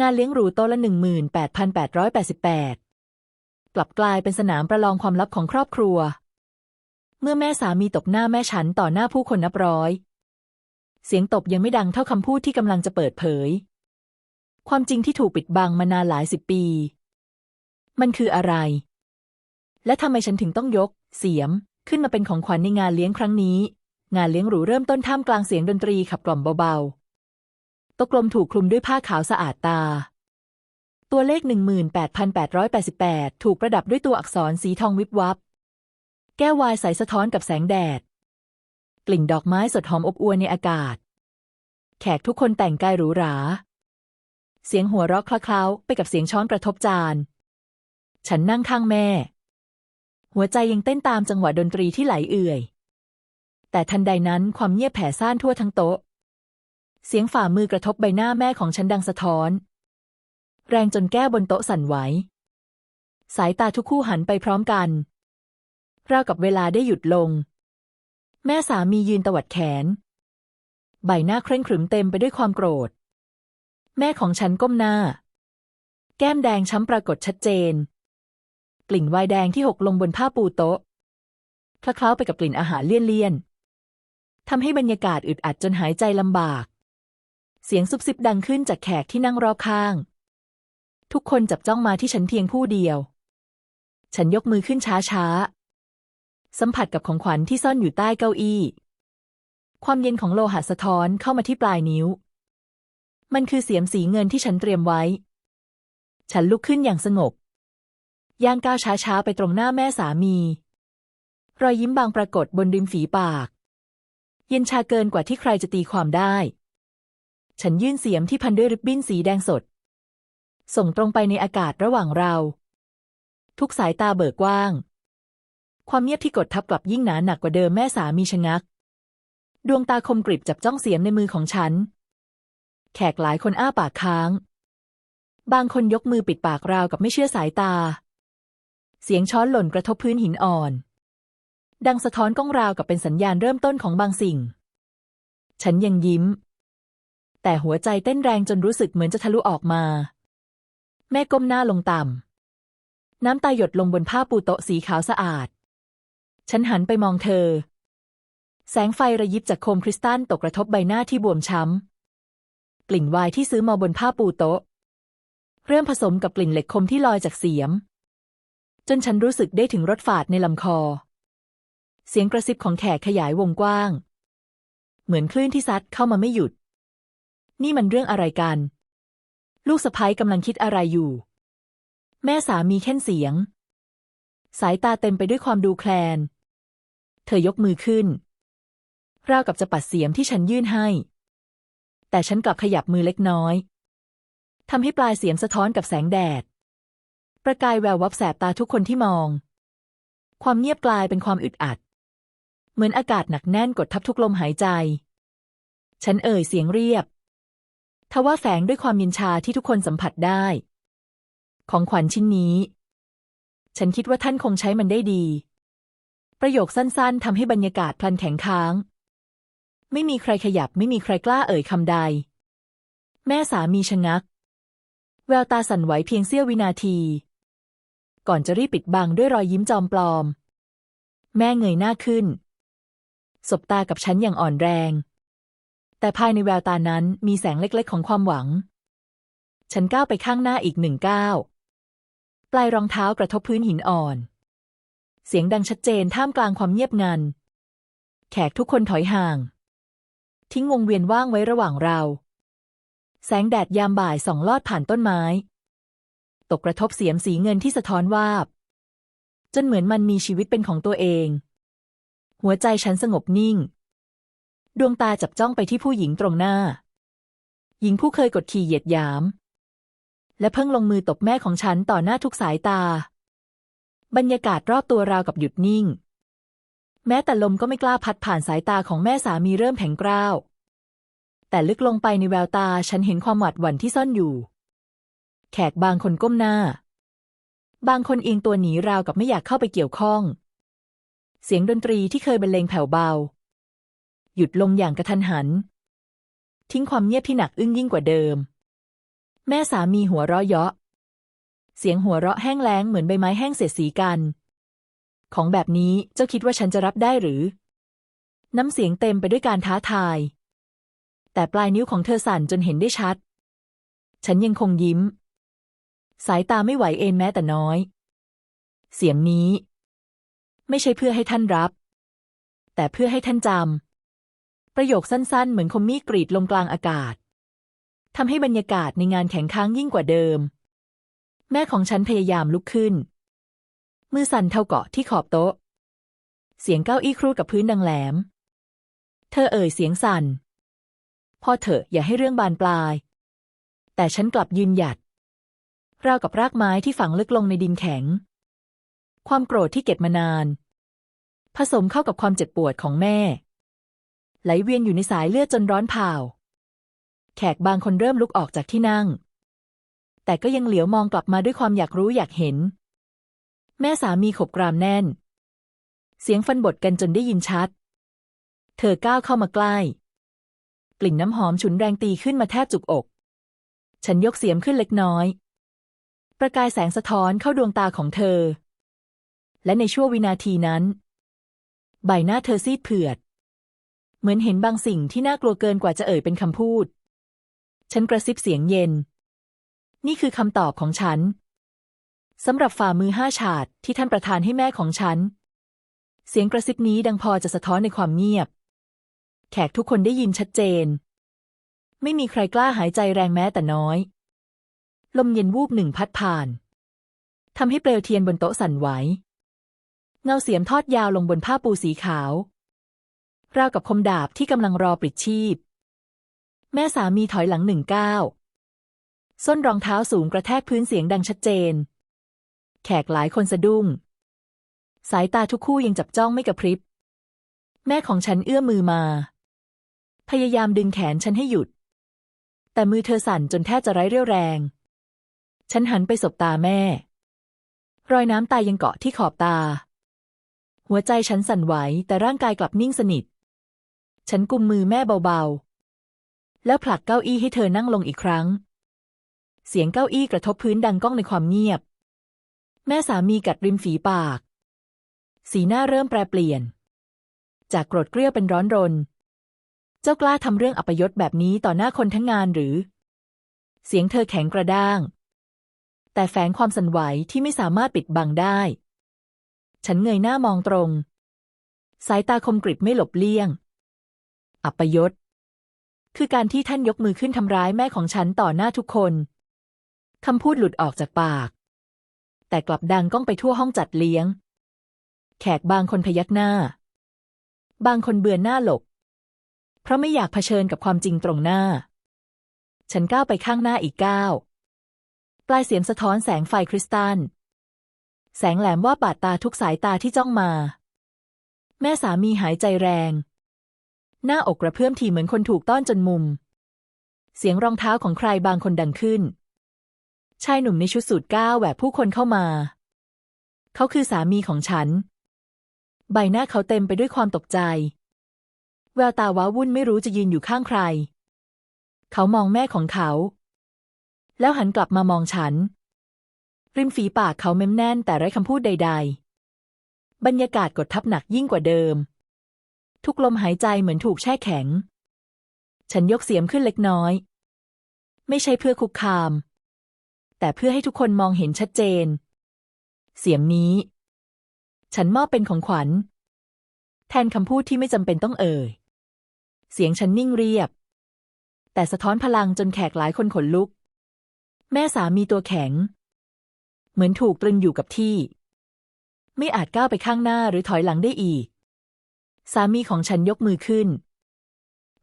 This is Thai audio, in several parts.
งานเลี้ยงหรูโตละ 18,888 กลับกลายเป็นสนามประลองความลับของครอบครัว เมื่อแม่สามีตบหน้าแม่ฉันต่อหน้าผู้คนนับร้อย เสียงตบยังไม่ดังเท่าคำพูดที่กำลังจะเปิดเผย ความจริงที่ถูกปิดบังมานานหลายสิบปี มันคืออะไร และทำไมฉันถึงต้องยก เสียม ขึ้นมาเป็นของขวัญในงานเลี้ยงครั้งนี้ งานเลี้ยงหรูเริ่มต้นท่ามกลางเสียงดนตรีขับกล่อมเบาๆ ตกลมถูกคลุมด้วยผ้าขาวสะอาดตา ตัวเลข 18,888 ถูกประดับด้วยตัวอักษรสีทองวิบวับ แก้ววายใสสะท้อนกับแสงแดด กลิ่นดอกไม้สดหอมอบอวลในอากาศ แขกทุกคนแต่งกายหรูหรา เสียงหัวเราะคลาเคล้าไปกับเสียงช้อนกระทบจาน ฉันนั่งข้างแม่ หัวใจยังเต้นตามจังหวะดนตรีที่ไหลเอื่อย แต่ทันใดนั้นความเงียบแผ่ซ่านทั่วทั้งโต๊ะ เสียงฝ่ามือกระทบใบหน้าแม่ของฉันดังสะท้อน แรงจนแก้บนโต๊ะสั่นไหว สายตาทุกคู่หันไปพร้อมกันราวกับเวลาได้หยุดลง แม่สามียืนตวัดแขน ใบหน้าเคร่งขรึมเต็มไปด้วยความโกรธ แม่ของฉันก้มหน้า แก้มแดงช้ำปรากฏชัดเจน กลิ่นไวน์แดงที่หกลงบนผ้าปูโต๊ะคละเคล้าไปกับกลิ่นอาหารเลี่ยนๆทำให้บรรยากาศอึดอัดจนหายใจลำบาก เสียงซุบซิบดังขึ้นจากแขกที่นั่งรอบข้าง ทุกคนจับจ้องมาที่ฉันเพียงผู้เดียว ฉันยกมือขึ้นช้าๆ สัมผัสกับของขวัญที่ซ่อนอยู่ใต้เก้าอี้ ความเย็นของโลหะสะท้อนเข้ามาที่ปลายนิ้ว มันคือเสียมสีเงินที่ฉันเตรียมไว้ ฉันลุกขึ้นอย่างสงบ ย่างก้าวช้าๆ ไปตรงหน้าแม่สามี รอยยิ้มบางปรากฏบนริมฝีปาก เย็นชาเกินกว่าที่ใครจะตีความได้ ฉันยื่นเสียมที่พันด้วยริบบิ้นสีแดงสด ส่งตรงไปในอากาศระหว่างเรา ทุกสายตาเบิกกว้าง ความเงียบที่กดทับกลับยิ่งหนาหนักกว่าเดิมแม่สามีชะงัก ดวงตาคมกริบจับจ้องเสียมในมือของฉัน แขกหลายคนอ้าปากค้าง บางคนยกมือปิดปากราวกับไม่เชื่อสายตา เสียงช้อนหล่นกระทบพื้นหินอ่อน ดังสะท้อนก้องราวกับเป็นสัญญาณเริ่มต้นของบางสิ่ง ฉันยังยิ้ม แต่หัวใจเต้นแรงจนรู้สึกเหมือนจะทะลุออกมา แม่ก้มหน้าลงต่ำ น้ำตาหยดลงบนผ้าปูโต๊ะสีขาวสะอาด ฉันหันไปมองเธอ แสงไฟระยิบจากโคมคริสตัลตกกระทบใบหน้าที่บวมช้ำ กลิ่นวน์ที่ซื้อมาบนผ้าปูโต๊ะ เริ่มผสมกับกลิ่นเหล็กคมที่ลอยจากเสียม จนฉันรู้สึกได้ถึงรสฝาดในลำคอ เสียงกระซิบของแขกขยายวงกว้าง เหมือนคลื่นที่ซัดเข้ามาไม่หยุด นี่มันเรื่องอะไรกัน ลูกสะพ้ยกำลังคิดอะไรอยู่ แม่สามีแค่นเสียง สายตาเต็มไปด้วยความดูแคลน เธอยกมือขึ้น ราวกับจะปัดเสียมที่ฉันยื่นให้ แต่ฉันกลับขยับมือเล็กน้อยทำให้ปลายเสียมสะท้อนกับแสงแดด ประกายแวววับแสบตาทุกคนที่มอง ความเงียบกลายเป็นความอึดอัด เหมือนอากาศหนักแน่นกดทับทุกลมหายใจ ฉันเอ่ยเสียงเรียบ ทว่าแฝงด้วยความยินชาที่ทุกคนสัมผัสได้ ของขวัญชิ้นนี้ ฉันคิดว่าท่านคงใช้มันได้ดี ประโยคสั้นๆทำให้บรรยากาศพลันแข็งค้าง ไม่มีใครขยับไม่มีใครกล้าเอ่ยคำใด แม่สามีชะงัก แววตาสั่นไหวเพียงเสี้ยววินาที ก่อนจะรีบปิดบังด้วยรอยยิ้มจอมปลอม แม่เงยหน้าขึ้น สบตากับฉันอย่างอ่อนแรง แต่ภายในแววตานั้นมีแสงเล็กๆ ของความหวัง ฉันก้าวไปข้างหน้าอีกหนึ่งก้าวปลายรองเท้ากระทบพื้นหินอ่อน เสียงดังชัดเจนท่ามกลางความเงียบงัน แขกทุกคนถอยห่าง ทิ้งวงเวียนว่างไว้ระหว่างเรา แสงแดดยามบ่ายส่องลอดผ่านต้นไม้ ตกกระทบเสียมสีเงินที่สะท้อนวาบ จนเหมือนมันมีชีวิตเป็นของตัวเอง หัวใจฉันสงบนิ่ง ดวงตาจับจ้องไปที่ผู้หญิงตรงหน้า หญิงผู้เคยกดขี่เหยียดหยาม และเพิ่งลงมือตบแม่ของฉันต่อหน้าทุกสายตา บรรยากาศรอบตัวราวกับหยุดนิ่ง แม้แต่ลมก็ไม่กล้าพัดผ่านสายตาของแม่สามีเริ่มแข็งกร้าว แต่ลึกลงไปในแววตาฉันเห็นความหวาดหวั่นที่ซ่อนอยู่ แขกบางคนก้มหน้า บางคนเอียงตัวหนีราวกับไม่อยากเข้าไปเกี่ยวข้อง เสียงดนตรีที่เคยบรรเลงแผ่วเบา หยุดลงอย่างกระทันหัน ทิ้งความเงียบที่หนักอึ้งยิ่งกว่าเดิม แม่สามีหัวเราะเยาะ เสียงหัวเราะแห้งแล้งเหมือนใบไม้แห้งเสียสีกัน ของแบบนี้เจ้าคิดว่าฉันจะรับได้หรือ น้ำเสียงเต็มไปด้วยการท้าทาย แต่ปลายนิ้วของเธอสั่นจนเห็นได้ชัด ฉันยังคงยิ้ม สายตาไม่ไหวเอนแม้แต่น้อย เสียงนี้ ไม่ใช่เพื่อให้ท่านรับ แต่เพื่อให้ท่านจำ ประโยคสั้นๆ เหมือนคมมีดกรีดลงกลางอากาศทำให้บรรยากาศในงานแข็งค้างยิ่งกว่าเดิม แม่ของฉันพยายามลุกขึ้น มือสั่นเท่าเกาะที่ขอบโต๊ะ เสียงเก้าอี้ครูดกับพื้นดังแหลม เธอเอ่ยเสียงสั่น พ่อเถอะอย่าให้เรื่องบานปลาย แต่ฉันกลับยืนหยัด ราวกับรากไม้ที่ฝังลึกลงในดินแข็ง ความโกรธที่เก็บมานาน ผสมเข้ากับความเจ็บปวดของแม่ ไหลเวียนอยู่ในสายเลือดจนร้อนเผาแขกบางคนเริ่มลุกออกจากที่นั่ง แต่ก็ยังเหลียวมองกลับมาด้วยความอยากรู้อยากเห็น แม่สามีขบกรามแน่น เสียงฟันบทกันจนได้ยินชัด เธอก้าวเข้ามาใกล้ กลิ่นน้ำหอมฉุนแรงตีขึ้นมาแทบจุกอก ฉันยกเสียมขึ้นเล็กน้อย ประกายแสงสะท้อนเข้าดวงตาของเธอ และในช่วงวินาทีนั้น ใบหน้าเธอซีดเผือด เหมือนเห็นบางสิ่งที่น่ากลัวเกินกว่าจะเอ่ยเป็นคำพูด ฉันกระซิบเสียงเย็น นี่คือคำตอบของฉันสำหรับฝ่ามือห้าฉาดที่ท่านประทานให้แม่ของฉัน เสียงกระซิบนี้ดังพอจะสะท้อนในความเงียบ แขกทุกคนได้ยินชัดเจน ไม่มีใครกล้าหายใจแรงแม้แต่น้อย ลมเย็นวูบหนึ่งพัดผ่านทำให้เปลวเทียนบนโต๊ะสั่นไหว เงาเสียมทอดยาวลงบนผ้าปูสีขาว ราวกับคมดาบที่กำลังรอปลิดชีพ แม่สามีถอยหลังหนึ่งก้าวส้นรองเท้าสูงกระแทกพื้นเสียงดังชัดเจน แขกหลายคนสะดุ้ง สายตาทุกคู่ยังจับจ้องไม่กระพริบ แม่ของฉันเอื้อมมือมา พยายามดึงแขนฉันให้หยุด แต่มือเธอสั่นจนแทบจะไร้เรี่ยวแรง ฉันหันไปสบตาแม่ รอยน้ำตายังเกาะที่ขอบตา หัวใจฉันสั่นไหวแต่ร่างกายกลับนิ่งสนิท ฉันกุมมือแม่เบาๆ แล้วผลักเก้าอี้ให้เธอนั่งลงอีกครั้ง เสียงเก้าอี้กระทบพื้นดังก้องในความเงียบ แม่สามีกัดริมฝีปาก สีหน้าเริ่มแปรเปลี่ยน จากโกรธเกรี้ยวเป็นร้อนรน เจ้ากล้าทำเรื่องอัปยศแบบนี้ต่อหน้าคนทั้งงานหรือ เสียงเธอแข็งกระด้าง แต่แฝงความสั่นไหวที่ไม่สามารถปิดบังได้ ฉันเงยหน้ามองตรง สายตาคมกริบไม่หลบเลี่ยง อัปยศ คือการที่ท่านยกมือขึ้นทำร้ายแม่ของฉันต่อหน้าทุกคนคำพูดหลุดออกจากปาก แต่กลับดังก้องไปทั่วห้องจัดเลี้ยง แขกบางคนพยักหน้า บางคนเบือนหน้าหลบ เพราะไม่อยากเผชิญกับความจริงตรงหน้า ฉันก้าวไปข้างหน้าอีกก้าวปลายเสียมสะท้อนแสงไฟคริสตัล แสงแหลมว่าบาดตาทุกสายตาที่จ้องมา แม่สามีหายใจแรง หน้าอกกระเพื่อมทีเหมือนคนถูกต้อนจนมุม เสียงรองเท้าของใครบางคนดังขึ้น ชายหนุ่มในชุดสูทก้าวแหวกผู้คนเข้ามา เขาคือสามีของฉัน ใบหน้าเขาเต็มไปด้วยความตกใจ แววตาว้าวุ่นไม่รู้จะยืนอยู่ข้างใคร เขามองแม่ของเขา แล้วหันกลับมามองฉัน ริมฝีปากเขาเม้มแน่นแต่ไร้คำพูดใด ๆ บรรยากาศกดทับหนักยิ่งกว่าเดิม ทุกลมหายใจเหมือนถูกแช่แข็ง ฉันยกเสียมขึ้นเล็กน้อย ไม่ใช่เพื่อคุกคาม แต่เพื่อให้ทุกคนมองเห็นชัดเจน เสียมนี้ ฉันมอบเป็นของขวัญ แทนคำพูดที่ไม่จำเป็นต้องเอ่ย เสียงฉันนิ่งเรียบ แต่สะท้อนพลังจนแขกหลายคนขนลุก แม่สามีตัวแข็ง เหมือนถูกตรึงอยู่กับที่ ไม่อาจก้าวไปข้างหน้าหรือถอยหลังได้อีก สามีของฉันยกมือขึ้น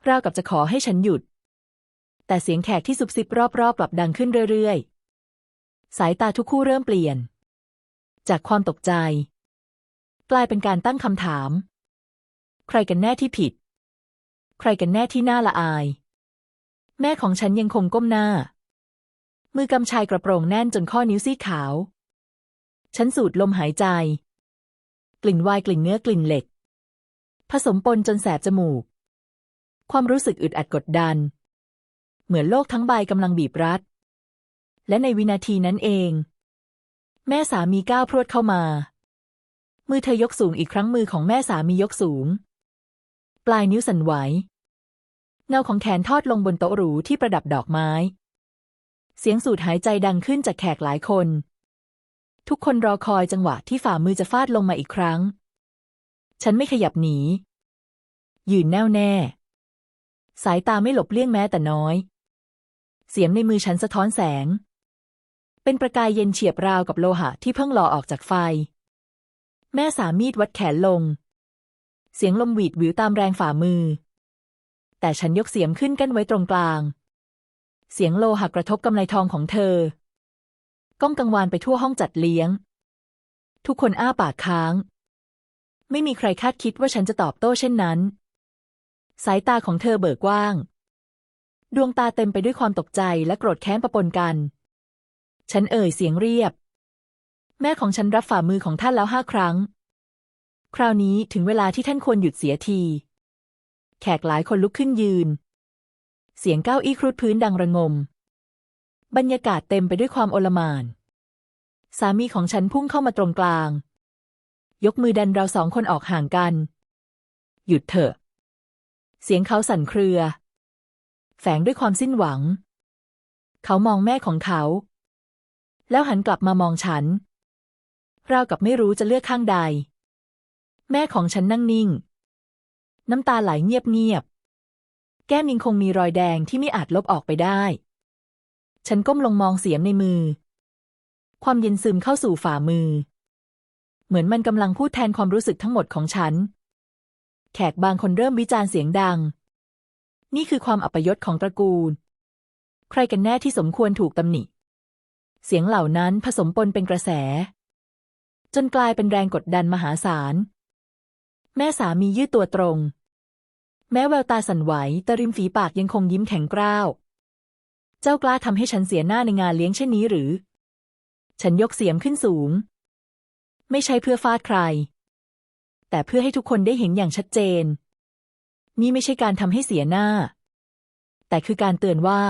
ราวกับจะขอให้ฉันหยุด แต่เสียงแขกที่ซุบซิบรอบๆกลับดังขึ้นเรื่อยๆ สายตาทุกคู่เริ่มเปลี่ยน จากความตกใจ กลายเป็นการตั้งคำถาม ใครกันแน่ที่ผิด ใครกันแน่ที่น่าละอาย แม่ของฉันยังคงก้มหน้า มือกำชายกระโปรงแน่นจนข้อนิ้วซีดขาว ฉันสูดลมหายใจ กลิ่นวายกลิ่นเนื้อกลิ่นเหล็ก ผสมปนจนแสบจมูก ความรู้สึกอึดอัดกดดัน เหมือนโลกทั้งใบกำลังบีบรัด และในวินาทีนั้นเอง แม่สามีก้าวพรวดเข้ามา มือเธอยกสูงอีกครั้งมือของแม่สามียกสูง ปลายนิ้วสั่นไหว เงาของแขนทอดลงบนโต๊ะหรูที่ประดับดอกไม้ เสียงสูดหายใจดังขึ้นจากแขกหลายคน ทุกคนรอคอยจังหวะที่ฝ่ามือจะฟาดลงมาอีกครั้ง ฉันไม่ขยับหนี ยืนแน่วแน่ สายตาไม่หลบเลี่ยงแม้แต่น้อย เสียมในมือฉันสะท้อนแสง เป็นประกายเย็นเฉียบราวกับโลหะที่เพิ่งหล่อออกจากไฟ แม่สามีดวัดแขนลง เสียงลมหวีดหวิวตามแรงฝ่ามือ แต่ฉันยกเสียมขึ้นกั้นไว้ตรงกลาง เสียงโลหะกระทบกำไลทองของเธอ ก้องกังวานไปทั่วห้องจัดเลี้ยง ทุกคนอ้าปากค้าง ไม่มีใครคาดคิดว่าฉันจะตอบโต้เช่นนั้น สายตาของเธอเบิกกว้าง ดวงตาเต็มไปด้วยความตกใจและโกรธแค้นปะปนกัน ฉันเอ่ยเสียงเรียบ แม่ของฉันรับฝ่ามือของท่านแล้วห้าครั้ง คราวนี้ถึงเวลาที่ท่านควรหยุดเสียที แขกหลายคนลุกขึ้นยืน เสียงก้าวอี้ครุดพื้นดังระงม บรรยากาศเต็มไปด้วยความโอลมานสามีของฉันพุ่งเข้ามาตรงกลาง ยกมือดันเราสองคนออกห่างกัน หยุดเถอะ เสียงเขาสั่นเครือ แฝงด้วยความสิ้นหวัง เขามองแม่ของเขา แล้วหันกลับมามองฉัน ราวกับไม่รู้จะเลือกข้างใด แม่ของฉันนั่งนิ่ง น้ำตาไหลเงียบๆ แก้มยังคงมีรอยแดงที่ไม่อาจลบออกไปได้ ฉันก้มลงมองเสียมในมือ ความเย็นซึมเข้าสู่ฝ่ามือ เหมือนมันกำลังพูดแทนความรู้สึกทั้งหมดของฉัน แขกบางคนเริ่มวิจารณ์เสียงดัง นี่คือความอัปยศของตระกูล ใครกันแน่ที่สมควรถูกตำหนิ เสียงเหล่านั้นผสมปนเป็นกระแส จนกลายเป็นแรงกดดันมหาศาล แม่สามียืดตัวตรง แม้แววตาสั่นไหวแต่ริมฝีปากยังคงยิ้มแข็งกร้าว เจ้ากล้าทำให้ฉันเสียหน้าในงานเลี้ยงเช่นนี้หรือ ฉันยกเสียมขึ้นสูง ไม่ใช่เพื่อฟาดใคร แต่เพื่อให้ทุกคนได้เห็นอย่างชัดเจน นี่ไม่ใช่การทำให้เสียหน้า แต่คือการเตือนว่า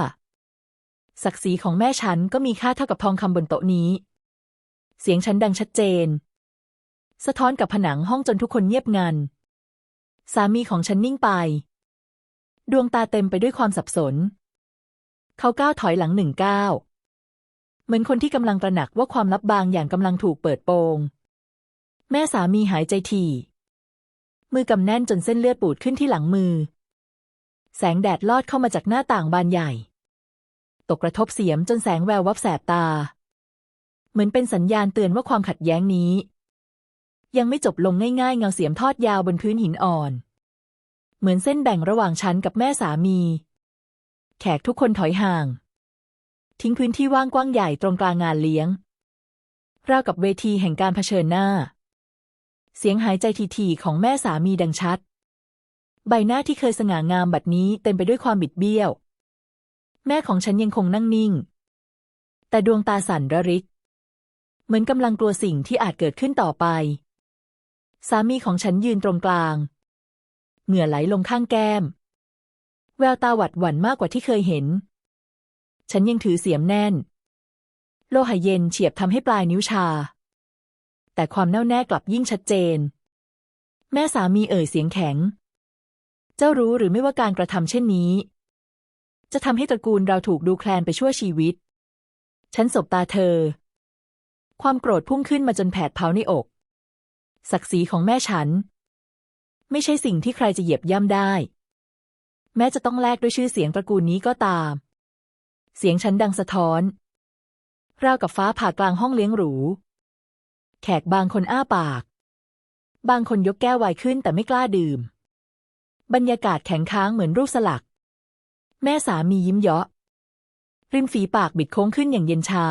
ศักดิ์ศรีของแม่ฉันก็มีค่าเท่ากับทองคำบนโต๊ะนี้ เสียงฉันดังชัดเจน สะท้อนกับผนังห้องจนทุกคนเงียบงัน สามีของฉันนิ่งไป ดวงตาเต็มไปด้วยความสับสน เขาก้าวถอยหลังหนึ่งก้าวเหมือนคนที่กำลังตระหนักว่าความลับบางอย่างกำลังถูกเปิดโปง แม่สามีหายใจถี่มือกำแน่นจนเส้นเลือดปูดขึ้นที่หลังมือ แสงแดดลอดเข้ามาจากหน้าต่างบานใหญ่ ตกกระทบเสียมจนแสงแวววับแสบตา เหมือนเป็นสัญญาณเตือนว่าความขัดแย้งนี้ ยังไม่จบลงง่ายๆ เงาเสียมทอดยาวบนพื้นหินอ่อน เหมือนเส้นแบ่งระหว่างฉันกับแม่สามี แขกทุกคนถอยห่าง ทิ้งพื้นที่ว่างกว้างใหญ่ตรงกลางงานเลี้ยงราวกับเวทีแห่งการเผชิญหน้า เสียงหายใจทีๆของแม่สามีดังชัด ใบหน้าที่เคยสง่างามบัดนี้เต็มไปด้วยความบิดเบี้ยว แม่ของฉันยังคงนั่งนิ่ง แต่ดวงตาสั่นระริก เหมือนกำลังกลัวสิ่งที่อาจเกิดขึ้นต่อไป สามีของฉันยืนตรงกลาง เหงื่อไหลลงข้างแก้ม แววตาหวัดหวั่นมากกว่าที่เคยเห็น ฉันยังถือเสียมแน่น โลหะเย็นเฉียบทำให้ปลายนิ้วชา แต่ความแน่วแน่กลับยิ่งชัดเจน แม่สามีเอ่ยเสียงแข็ง เจ้ารู้หรือไม่ว่าการกระทำเช่นนี้ จะทำให้ตระกูลเราถูกดูแคลนไปชั่วชีวิต ฉันสบตาเธอ ความโกรธพุ่งขึ้นมาจนแผดเผาในอก ศักดิ์ศรีของแม่ฉัน ไม่ใช่สิ่งที่ใครจะเหยียบย่ำได้ แม้จะต้องแลกด้วยชื่อเสียงตระกูลนี้ก็ตาม เสียงฉันดังสะท้อนราวกับฟ้าผ่ากลางห้องเลี้ยงหรู แขกบางคนอ้าปาก บางคนยกแก้วไวน์ขึ้นแต่ไม่กล้าดื่ม บรรยากาศแข็งค้างเหมือนรูปสลัก แม่สามียิ้มเยาะ ริมฝีปากบิดโค้งขึ้นอย่างเย็นชา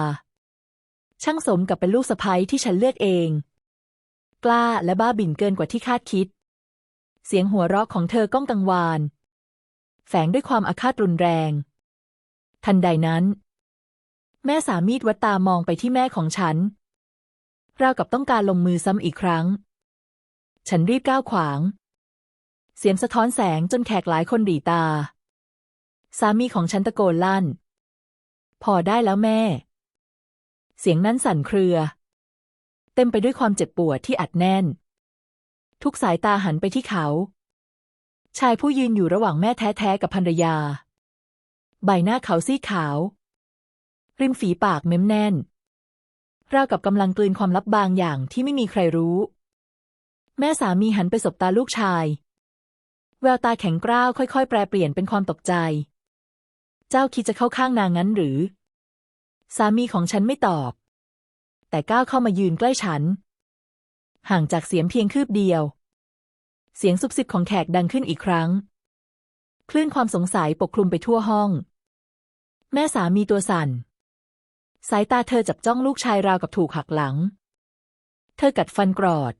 ช่างสมกับเป็นลูกสะใภ้ที่ฉันเลือกเอง กล้าและบ้าบิ่นเกินกว่าที่คาดคิด เสียงหัวเราะของเธอก้องกังวาน แฝงด้วยความอาฆาตรุนแรง ทันใดนั้น แม่สามีดวัดตามองไปที่แม่ของฉัน ราวกับต้องการลงมือซ้ำอีกครั้ง ฉันรีบก้าวขวาง เสียงสะท้อนแสงจนแขกหลายคนหลีตา สามีของฉันตะโกนลั่น พอได้แล้วแม่ เสียงนั้นสั่นเครือ เต็มไปด้วยความเจ็บปวดที่อัดแน่น ทุกสายตาหันไปที่เขา ชายผู้ยืนอยู่ระหว่างแม่แท้ๆกับภรรยา ใบหน้าเขาซีขาว ริมฝีปากเม้มแน่น ราวกับกำลังกลืนความลับบางอย่างที่ไม่มีใครรู้ แม่สามีหันไปสบตาลูกชาย แววตาแข็งกร้าวค่อยๆ แปรเปลี่ยนเป็นความตกใจ เจ้าคิดจะเข้าข้างนางงั้นหรือ สามีของฉันไม่ตอบ แต่ก้าวเข้ามายืนใกล้ฉัน ห่างจากเสียงเพียงคืบเดียว เสียงซุบซิบของแขกดังขึ้นอีกครั้ง คลื่นความสงสัยปกคลุมไปทั่วห้อง แม่สามีตัวสั่น สายตาเธอจับจ้องลูกชายราวกับถูกหักหลัง เธอกัดฟันกรอด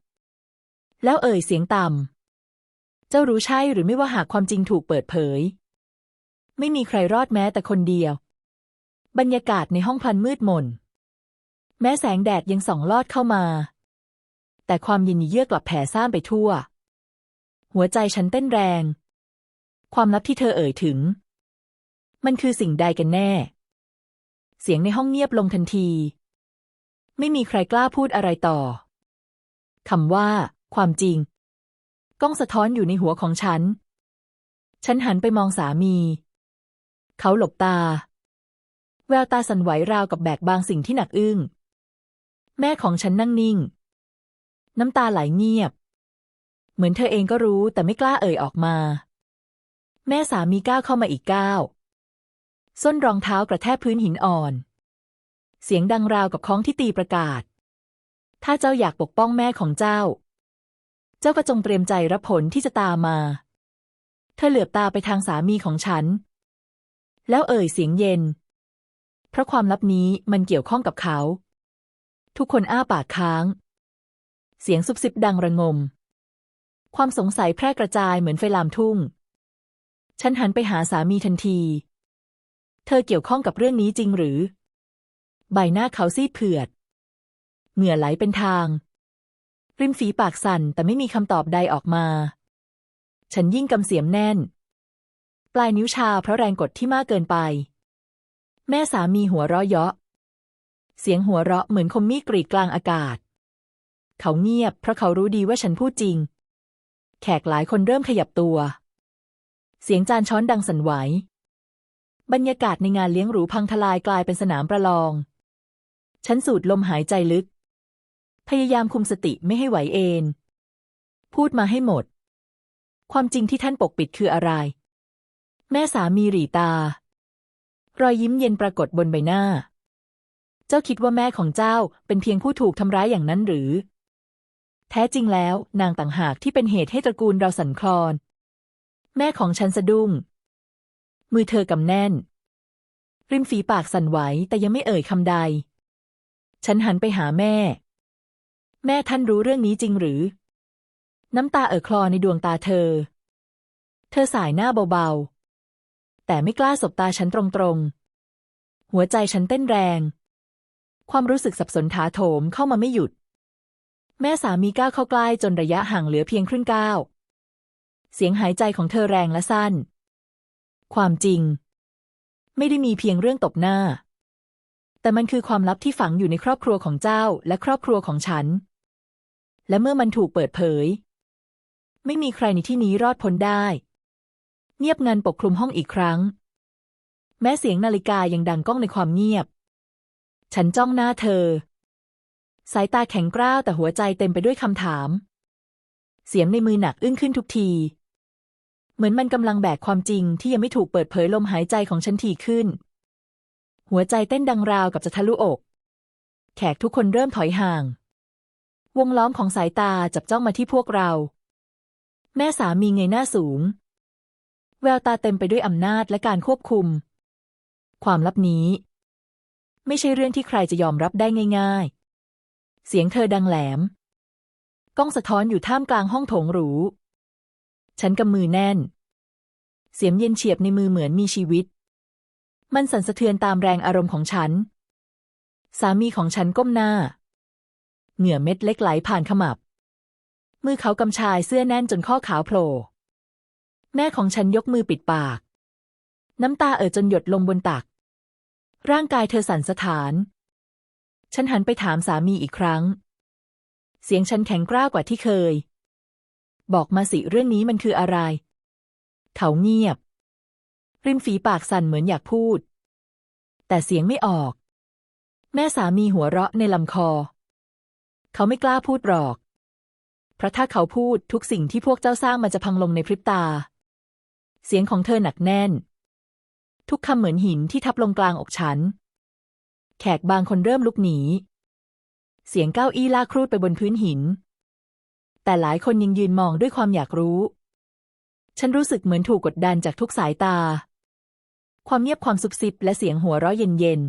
แล้วเอ่ยเสียงต่ำ เจ้ารู้ใช่หรือไม่ว่าหากความจริงถูกเปิดเผย ไม่มีใครรอดแม้แต่คนเดียว บรรยากาศในห้องพันมืดมน แม้แสงแดดยังส่องลอดเข้ามา แต่ความเย็นเยือกกลับแผ่ซ่านไปทั่ว หัวใจฉันเต้นแรง ความลับที่เธอเอ่ยถึง มันคือสิ่งใดกันแน่ เสียงในห้องเงียบลงทันที ไม่มีใครกล้าพูดอะไรต่อคำว่า ความจริง ก้องสะท้อนอยู่ในหัวของฉัน ฉันหันไปมองสามี เขาหลบตา แววตาสั่นไหวราวกับแบกบางสิ่งที่หนักอึ้ง แม่ของฉันนั่งนิ่ง น้ำตาไหลเงียบ เหมือนเธอเองก็รู้แต่ไม่กล้าเอ่ยออกมา แม่สามีก้าวเข้ามาอีกก้าว ส้นรองเท้ากระแทกพื้นหินอ่อน เสียงดังราวกับค้องที่ตีประกาศ ถ้าเจ้าอยากปกป้องแม่ของเจ้า เจ้าก็จงเตรียมใจรับผลที่จะตามมา เธอเหลือบตาไปทางสามีของฉัน แล้วเอ่ยเสียงเย็น เพราะความลับนี้มันเกี่ยวข้องกับเขา ทุกคนอ้าปากค้าง เสียงซุบซิบดังระงม ความสงสัยแพร่กระจายเหมือนไฟลามทุ่ง ฉันหันไปหาสามีทันที เธอเกี่ยวข้องกับเรื่องนี้จริงหรือ ใบหน้าเขาซีดเผือด เหงื่อไหลเป็นทาง ริมฝีปากสั่นแต่ไม่มีคำตอบใดออกมา ฉันยิ่งกำเสียมแน่น ปลายนิ้วชาเพราะแรงกดที่มากเกินไป แม่สามีหัวเราะเยาะ เสียงหัวเราะเหมือนคมมีดกรีดกลางอากาศ เขาเงียบเพราะเขารู้ดีว่าฉันพูดจริง แขกหลายคนเริ่มขยับตัว เสียงจานช้อนดังสั่นไหว บรรยากาศในงานเลี้ยงหรูพังทลายกลายเป็นสนามประลอง ฉันสูดลมหายใจลึก พยายามคุมสติไม่ให้ไหวเอนพูดมาให้หมด ความจริงที่ท่านปกปิดคืออะไร แม่สามีหรีตา รอยยิ้มเย็นปรากฏบนใบหน้า เจ้าคิดว่าแม่ของเจ้าเป็นเพียงผู้ถูกทำร้ายอย่างนั้นหรือ แท้จริงแล้วนางต่างหากที่เป็นเหตุให้ตระกูลเราสั่นคลอน แม่ของฉันสะดุ้ง มือเธอกำแน่น ริมฝีปากสั่นไหวแต่ยังไม่เอ่ยคำใด ฉันหันไปหาแม่ แม่ท่านรู้เรื่องนี้จริงหรือ น้ำตาเอ่อคลอในดวงตาเธอ เธอสายหน้าเบาๆ แต่ไม่กล้าสบตาฉันตรงๆ หัวใจฉันเต้นแรง ความรู้สึกสับสนถาโถมเข้ามาไม่หยุด แม่สามีก้าวเข้าใกล้จนระยะห่างเหลือเพียงครึ่งก้าวเสียงหายใจของเธอแรงและสั้น ความจริง ไม่ได้มีเพียงเรื่องตบหน้า แต่มันคือความลับที่ฝังอยู่ในครอบครัวของเจ้าและครอบครัวของฉัน และเมื่อมันถูกเปิดเผย ไม่มีใครในที่นี้รอดพ้นได้ เงียบงันปกคลุมห้องอีกครั้ง แม้เสียงนาฬิกายังดังก้องในความเงียบ ฉันจ้องหน้าเธอ สายตาแข็งกร้าวแต่หัวใจเต็มไปด้วยคำถาม เสียงในมือหนักอึ้งขึ้นทุกที เหมือนมันกำลังแบกความจริงที่ยังไม่ถูกเปิดเผยลมหายใจของฉันทีขึ้น หัวใจเต้นดังราวกับจะทะลุอก แขกทุกคนเริ่มถอยห่าง วงล้อมของสายตาจับจ้องมาที่พวกเรา แม่สามีเงยหน้าสูง แววตาเต็มไปด้วยอำนาจและการควบคุม ความลับนี้ ไม่ใช่เรื่องที่ใครจะยอมรับได้ง่าย ๆ เสียงเธอดังแหลม ก้องสะท้อนอยู่ท่ามกลางห้องโถงหรู ฉันกำมือแน่น เสียมเย็นเฉียบในมือเหมือนมีชีวิต มันสั่นสะเทือนตามแรงอารมณ์ของฉัน สามีของฉันก้มหน้า เหงื่อเม็ดเล็กไหลผ่านขมับ มือเขากำชายเสื้อแน่นจนข้อขาวโผล่ แม่ของฉันยกมือปิดปาก น้ำตาเอ่อจนหยดลงบนตัก ร่างกายเธอสั่นสะท้าน ฉันหันไปถามสามีอีกครั้ง เสียงฉันแข็งกร้าวกว่าที่เคย บอกมาสิเรื่องนี้มันคืออะไร เขาเงียบ ริมฝีปากสั่นเหมือนอยากพูด แต่เสียงไม่ออก แม่สามีหัวเราะในลำคอ เขาไม่กล้าพูดหรอก เพราะถ้าเขาพูดทุกสิ่งที่พวกเจ้าสร้างมันจะพังลงในพริบตา เสียงของเธอหนักแน่น ทุกคำเหมือนหินที่ทับลงกลางอกฉัน แขกบางคนเริ่มลุกหนี เสียงเก้าอี้ลากครูดไปบนพื้นหิน แต่หลายคนยังยืนมองด้วยความอยากรู้ ฉันรู้สึกเหมือนถูกกดดันจากทุกสายตา ความเงียบความซุบซิบและเสียงหัวเราะเย็น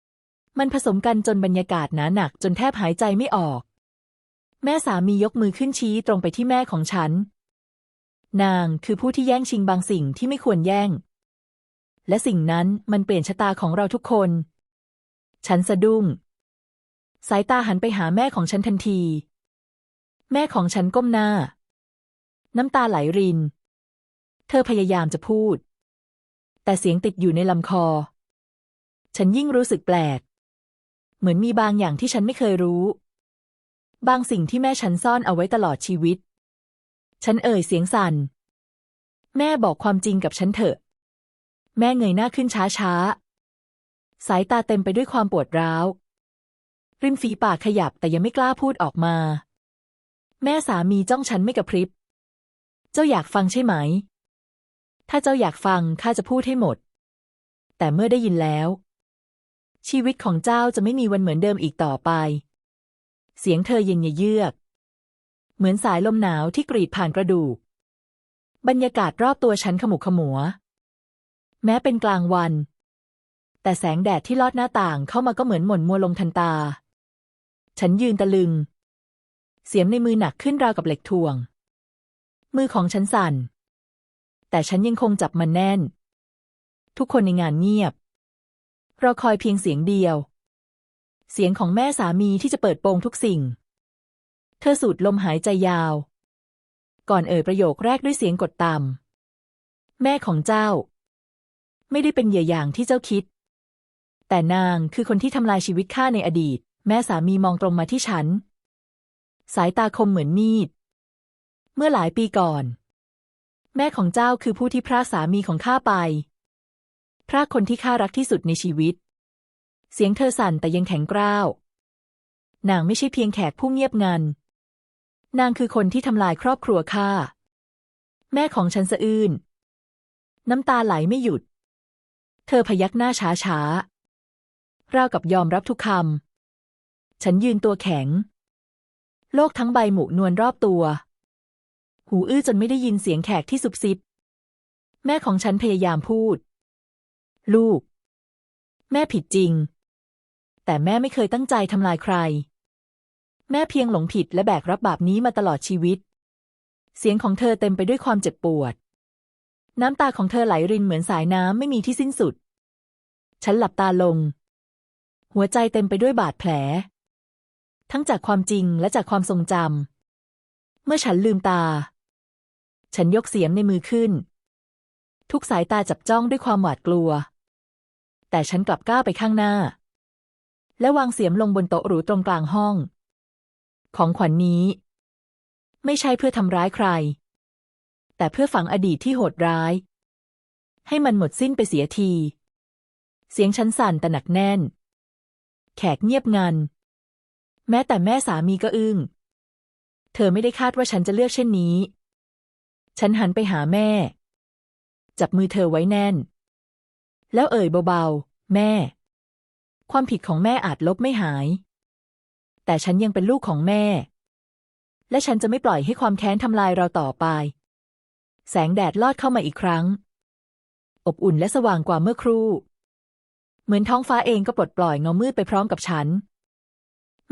ๆ มันผสมกันจนบรรยากาศหนาหนักจนแทบหายใจไม่ออก แม่สามียกมือขึ้นชี้ตรงไปที่แม่ของฉัน นางคือผู้ที่แย่งชิงบางสิ่งที่ไม่ควรแย่ง และสิ่งนั้นมันเปลี่ยนชะตาของเราทุกคน ฉันสะดุ้ง สายตาหันไปหาแม่ของฉันทันที แม่ของฉันก้มหน้า น้ำตาไหลริน เธอพยายามจะพูด แต่เสียงติดอยู่ในลำคอ ฉันยิ่งรู้สึกแปลก เหมือนมีบางอย่างที่ฉันไม่เคยรู้ บางสิ่งที่แม่ฉันซ่อนเอาไว้ตลอดชีวิต ฉันเอ่ยเสียงสัน่น แม่บอกความจริงกับฉันเถอะ แม่เงยหน้าขึ้นช้าๆสายตาเต็มไปด้วยความปวดร้าว ริมฝีปากขยับแต่ยังไม่กล้าพูดออกมา แม่สามีจ้องฉันไม่กระพริบ เจ้าอยากฟังใช่ไหม ถ้าเจ้าอยากฟังข้าจะพูดให้หมด แต่เมื่อได้ยินแล้ว ชีวิตของเจ้าจะไม่มีวันเหมือนเดิมอีกต่อไป เสียงเธอเย็นเยือก เหมือนสายลมหนาวที่กรีดผ่านกระดูก บรรยากาศรอบตัวฉันขมุกขมัว แม้เป็นกลางวัน แต่แสงแดดที่ลอดหน้าต่างเข้ามาก็เหมือนหม่นมัวลงทันตา ฉันยืนตะลึง เสียมในมือหนักขึ้นราวกับเหล็กถ่วง มือของฉันสั่น แต่ฉันยังคงจับมันแน่น ทุกคนในงานเงียบ รอคอยเพียงเสียงเดียว เสียงของแม่สามีที่จะเปิดโปงทุกสิ่ง เธอสูดลมหายใจยาว ก่อนเอ่ยประโยคแรกด้วยเสียงกดต่ำแม่ของเจ้า ไม่ได้เป็นเหยื่ออย่างที่เจ้าคิด แต่นางคือคนที่ทำลายชีวิตข้าในอดีต แม่สามีมองตรงมาที่ฉัน สายตาคมเหมือนมีด เมื่อหลายปีก่อน แม่ของเจ้าคือผู้ที่พรากสามีของข้าไป พรากคนที่ข้ารักที่สุดในชีวิต เสียงเธอสั่นแต่ยังแข็งกร้าวนางไม่ใช่เพียงแขกผู้เงียบงัน นางคือคนที่ทำลายครอบครัวข้า แม่ของฉันสะอื้น น้ำตาไหลไม่หยุด เธอพยักหน้าช้าช้าราวกับยอมรับทุกคำ ฉันยืนตัวแข็ง โลกทั้งใบหมุนวลรอบตัว หูอื้อจนไม่ได้ยินเสียงแขกที่สุบซิบ แม่ของฉันพยายามพูด ลูก แม่ผิดจริง แต่แม่ไม่เคยตั้งใจทำลายใคร แม่เพียงหลงผิดและแบกรับบาปนี้มาตลอดชีวิต เสียงของเธอเต็มไปด้วยความเจ็บปวด น้ำตาของเธอไหลรินเหมือนสายน้ำไม่มีที่สิ้นสุด ฉันหลับตาลง หัวใจเต็มไปด้วยบาดแผล ทั้งจากความจริงและจากความทรงจำ เมื่อฉันลืมตา ฉันยกเสียมในมือขึ้น ทุกสายตาจับจ้องด้วยความหวาดกลัว แต่ฉันกลับก้าวไปข้างหน้า และวางเสียมลงบนโต๊ะหรูตรงกลางห้อง ของขวัญนนี้ ไม่ใช่เพื่อทำร้ายใคร แต่เพื่อฝังอดีตที่โหดร้าย ให้มันหมดสิ้นไปเสียที เสียงฉันสั่นแต่หนักแน่น แขกเงียบงัน แม้แต่แม่สามีก็อึง้ง เธอไม่ได้คาดว่าฉันจะเลือกเช่นนี้ ฉันหันไปหาแม่ จับมือเธอไว้แน่น แล้วเอ่ยเบาๆ แม่ ความผิดของแม่อาจลบไม่หาย แต่ฉันยังเป็นลูกของแม่ และฉันจะไม่ปล่อยให้ความแค้นทำลายเราต่อไป แสงแดดลอดเข้ามาอีกครั้ง อบอุ่นและสว่างกว่าเมื่อครู่ เหมือนท้องฟ้าเองก็ปลดปล่อยเงามืดไปพร้อมกับฉัน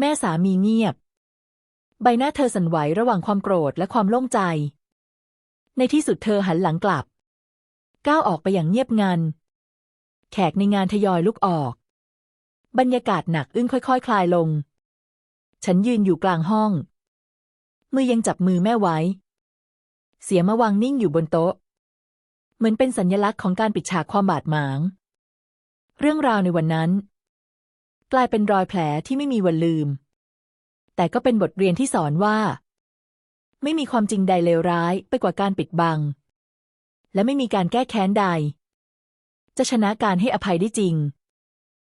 แม่สามีเงียบ ใบหน้าเธอสั่นไหวระหว่างความโกรธและความโล่งใจ ในที่สุดเธอหันหลังกลับ ก้าวออกไปอย่างเงียบงัน แขกในงานทยอยลุกออก บรรยากาศหนักอึ้งค่อยๆคคลายลง ฉันยืนอยู่กลางห้อง มือยังจับมือแม่ไว้ เสียมาวางนิ่งอยู่บนโต๊ะ เหมือนเป็นสัญญลักษณ์ของการปิดฉากความบาดหมาง เรื่องราวในวันนั้น กลายเป็นรอยแผลที่ไม่มีวันลืม แต่ก็เป็นบทเรียนที่สอนว่า ไม่มีความจริงใดเลวร้ายไปกว่าการปิดบัง และไม่มีการแก้แค้นใด จะชนะการให้อภัยได้จริง